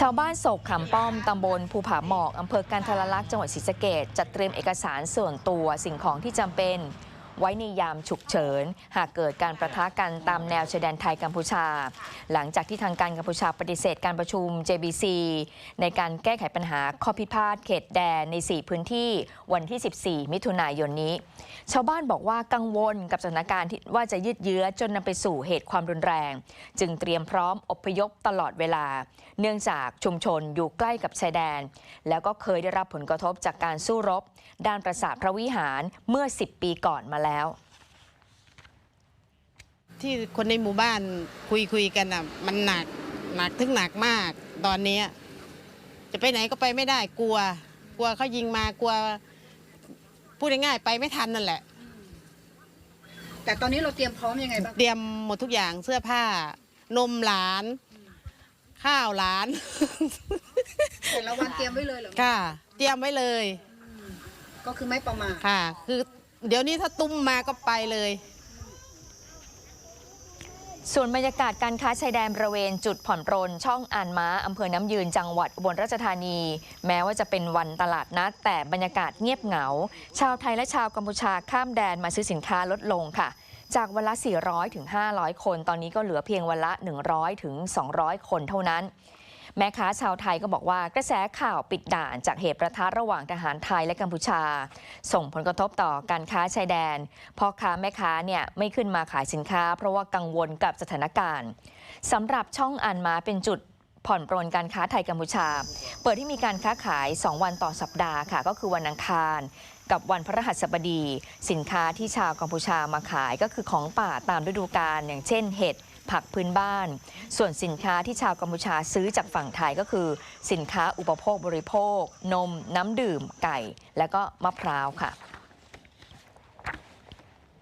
ชาวบ้านโศกขำป้อม ตำบลภูผาหมอก อำเภอกันทรลักษณ์จังหวัดศรีสะเกดจัดเตรียมเอกสารส่วนตัวสิ่งของที่จำเป็น ไว้ในยามฉุกเฉิน หากเกิดการประทะกันตามแนวชายแดนไทยกัมพูชา หลังจากที่ทางการกัมพูชาปฏิเสธการประชุม JBC ในการแก้ไขปัญหาข้อพิพาทเขตแดนใน 4 พื้นที่วันที่ 14 มิถุนายนนี้ ชาวบ้านบอกว่ากังวลกับสถานการณ์ที่ว่าจะยืดเยื้อจนนำไปสู่เหตุความรุนแรง จึงเตรียมพร้อมอพยพตลอดเวลา เนื่องจากชุมชนอยู่ใกล้กับชายแดน แล้วก็เคยได้รับผลกระทบจากการสู้รบ ด้านปราสาทพระวิหารเมื่อ 10 ปีก่อนมาแล้วที่คนในหมู่บ้านคุยคุยกันอะมันหนักหนักถึงหนักมาก ตอนเนี้ยจะไปไหนก็ไปไม่ได้กลัว กลัวเขายิงมากลัว พูดง่ายๆไปไม่ทันนั่นแหละ แต่ตอนนี้เราเตรียมพร้อมยังไงบ้างเตรียมหมดทุกอย่างเสื้อผ้านมหลาน ข้าวหลาน แต่ละวันเตรียมไว้เลยเหรอค่ะ เตรียมไว้เลย ก็คือไม่ประมาทค่ะ คือ เดี๋ยวนี้ถ้าตุ้มมาก็ไปเลย ส่วนบรรยากาศการค้าชายแดนบริเวณจุดผ่อนปรน ช่องอ่านม้าอำเภอน้ำยืนจังหวัดอุบลราชธานี แม้ว่าจะเป็นวันตลาดนัด แต่บรรยากาศเงียบเหงา ชาวไทยและชาวกัมพูชาข้ามแดนมาซื้อสินค้าลดลงค่ะ จากวันละ 400ถึง500 คน ตอนนี้ก็เหลือเพียงวันละ 100ถึง200 คนเท่านั้น แม่ค้าชาวไทยก็บอกว่ากระแสข่าวปิดด่านจากเหตุประทะระหว่างทหารไทยและกัมพูชา ส่งผลกระทบต่อการค้าชายแดนพ่อค้าแม่ค้าเนี่ยไม่ขึ้นมาขายสินค้า เพราะว่ากังวลกับสถานการณ์สำหรับช่องอันมาเป็นจุด ผ่อนปรนการค้าไทยกัมพูชา เปิดให้มีการค้าขาย 2 วันต่อสัปดาห์ค่ะ ก็คือวันอังคาร กับวันพฤหัสบดี สินค้าที่ชาวกัมพูชามาขายก็คือของป่าตามฤดูกาลอย่างเช่นเห็ดผักพื้นบ้าน ส่วนสินค้าที่ชาวกัมพูชาซื้อจากฝั่งไทยก็คือ สินค้าอุปโภคบริโภค นม น้ำดื่ม ไก่ และก็มะพร้าวค่ะ